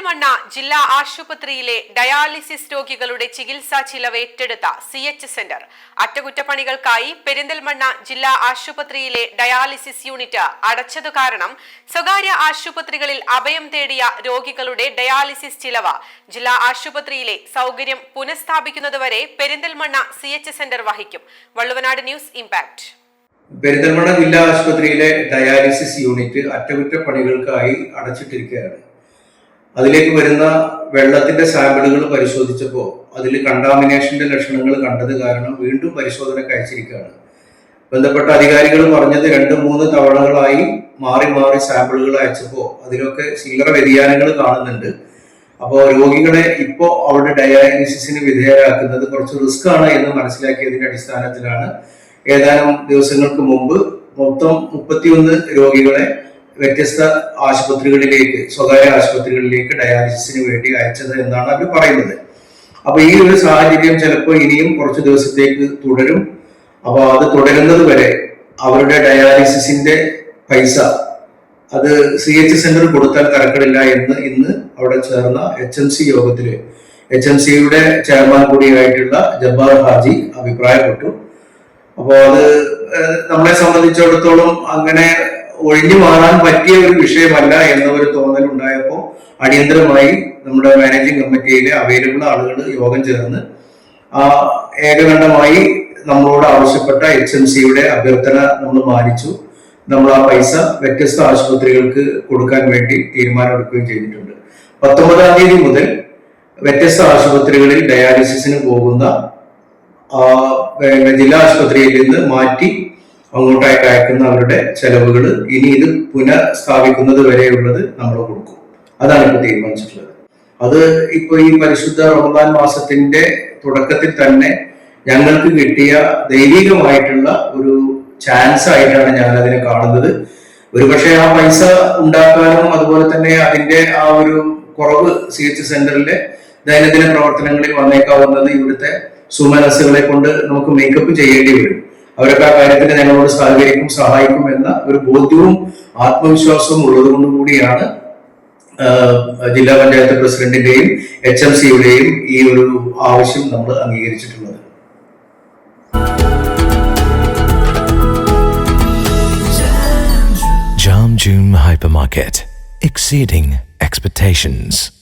പെരിന്തൽമണ്ണ ജില്ലാ ആശുപത്രിയിലെ ഡയാലിസിസ് രോഗികളുടെ ചികിത്സാ ചിലവ് ഏറ്റെടുത്ത സി എച്ച് സെന്റർ. അറ്റകുറ്റപ്പണികൾക്കായി പെരിന്തൽമണ്ണ ജില്ലാ ആശുപത്രിയിലെ ഡയാലിസിസ് യൂണിറ്റ് അടച്ചതു കാരണം സ്വകാര്യ ആശുപത്രികളിൽ അഭയം തേടിയ രോഗികളുടെ ഡയാലിസിസ് ചിലവ് ജില്ലാ ആശുപത്രിയിലെ സൗകര്യം പുനഃസ്ഥാപിക്കുന്നതുവരെ പെരിന്തൽമണ്ണ സി എച്ച് സെന്റർ വഹിക്കും. Valluvanad news impact. പെരിന്തൽമണ്ണ ജില്ലാ ആശുപത്രിയിലെ ഡയാലിസിസ് യൂണിറ്റ് അറ്റകുറ്റപ്പണികൾക്കായി അടച്ചിട്ടിരിക്കുകയാണ്. അതിലേക്ക് വരുന്ന വെള്ളത്തിന്റെ സാമ്പിളുകൾ പരിശോധിച്ചപ്പോൾ അതിൽ കണ്ടാമിനേഷന്റെ ലക്ഷണങ്ങൾ കണ്ടത് കാരണം വീണ്ടും പരിശോധന കഴിച്ചിരിക്കുകയാണ് ബന്ധപ്പെട്ട അധികാരികൾ പറഞ്ഞത് രണ്ട് മൂന്ന് തവണകളായി മാറി മാറി സാമ്പിളുകൾ അയച്ചപ്പോൾ അതിലൊക്കെ ചില്ലറ വ്യതിയാനങ്ങൾ കാണുന്നുണ്ട്. അപ്പോൾ രോഗികളെ ഇപ്പോൾ അവരുടെ ഡയാലിസിസിന് വിധേയരാക്കുന്നത് കുറച്ച് റിസ്ക് ആണ് എന്ന് മനസ്സിലാക്കിയതിന്റെ അടിസ്ഥാനത്തിലാണ്. ഏതാനും ദിവസങ്ങൾക്ക് മുമ്പ് മൊത്തം മുപ്പത്തിയൊന്ന് രോഗികളെ വ്യത്യസ്ത ആശുപത്രികളിലേക്ക് സ്വകാര്യ ആശുപത്രികളിലേക്ക് ഡയാലിസിസിന് വേണ്ടി അയച്ചത് എന്നാണ് അവർ പറയുന്നത്. അപ്പൊ ഈ ഒരു സാഹചര്യം ചിലപ്പോൾ ഇനിയും കുറച്ച് ദിവസത്തേക്ക് തുടരും. അപ്പോൾ അത് തുടരുന്നത് വരെ അവരുടെ ഡയാലിസിസിന്റെ പൈസ അത് സി എച്ച് സെന്റർ കൊടുത്താൽ തരക്കടില്ല എന്ന് ഇന്ന് അവിടെ ചേർന്ന എച്ച് എം സി യോഗത്തിൽ എച്ച് എം സിയുടെ ചെയർമാൻ കൂടിയായിട്ടുള്ള ജബ്ബാർ ഹാജി അഭിപ്രായപ്പെട്ടു. അപ്പോൾ അത് നമ്മളെ സംബന്ധിച്ചിടത്തോളം അങ്ങനെ ഒഴിഞ്ഞു മാറാൻ പറ്റിയ ഒരു വിഷയമല്ല എന്ന ഒരു തോന്നൽ ഉണ്ടായപ്പോൾ അടിയന്തരമായി നമ്മുടെ മാനേജിംഗ് കമ്മിറ്റിയിലെ അവൈലബിൾ ആളുകൾ യോഗം ചേർന്ന് ഏകകണ്ഠമായി നമ്മളോട് ആവശ്യപ്പെട്ട എച്ച് എം സിയുടെ അഭ്യർത്ഥന നമ്മൾ മാനിച്ചു. നമ്മൾ ആ പൈസ വ്യത്യസ്ത ആശുപത്രികൾക്ക് കൊടുക്കാൻ വേണ്ടി തീരുമാനമെടുക്കുകയും ചെയ്തിട്ടുണ്ട്. പത്തൊമ്പതാം തീയതി മുതൽ വ്യത്യസ്ത ആശുപത്രികളിൽ ഡയാലിസിസിന് പോകുന്ന ജില്ലാ ആശുപത്രിയിൽ നിന്ന് മാറ്റി അങ്ങോട്ടേക്ക് അയക്കുന്ന അവരുടെ ചെലവുകൾ ഇനി ഇത് പുനഃസ്ഥാപിക്കുന്നത് വരെയുള്ളത് നമ്മൾ കൊടുക്കും. അതാണ് ഇപ്പോൾ തീരുമാനിച്ചിട്ടുള്ളത്. അത് ഇപ്പൊ ഈ പരിശുദ്ധ റമദാൻ മാസത്തിന്റെ തുടക്കത്തിൽ തന്നെ ഞങ്ങൾക്ക് കിട്ടിയ ദൈവികമായിട്ടുള്ള ഒരു ചാൻസ് ആയിട്ടാണ് ഞാൻ അതിനെ കാണുന്നത്. ഒരുപക്ഷെ ആ പൈസ ഉണ്ടാക്കാനും അതുപോലെ തന്നെ അതിന്റെ ആ ഒരു കുറവ് സി എച്ച് സെന്ററിലെ ദൈനംദിന പ്രവർത്തനങ്ങളിൽ വന്നേക്കാവുന്നത് ഇവിടുത്തെ സുമനസ്സുകളെ കൊണ്ട് നമുക്ക് മേക്കപ്പ് ചെയ്യേണ്ടി വരും. അവരൊക്കെ ആ കാര്യത്തിന് ഞങ്ങളോട് സഹകരിക്കും സഹായിക്കും എന്ന ഒരു ബോധ്യവും ആത്മവിശ്വാസവും ഉള്ളതുകൊണ്ട് കൂടിയാണ് ജില്ലാ പഞ്ചായത്ത് പ്രസിഡന്റിന്റെയും എച്ച് എം സിയുടെയും ഈ ഒരു ആവശ്യം നമ്മൾ അംഗീകരിച്ചിട്ടുള്ളത് Jam Hypermarket. Exceeding expectations.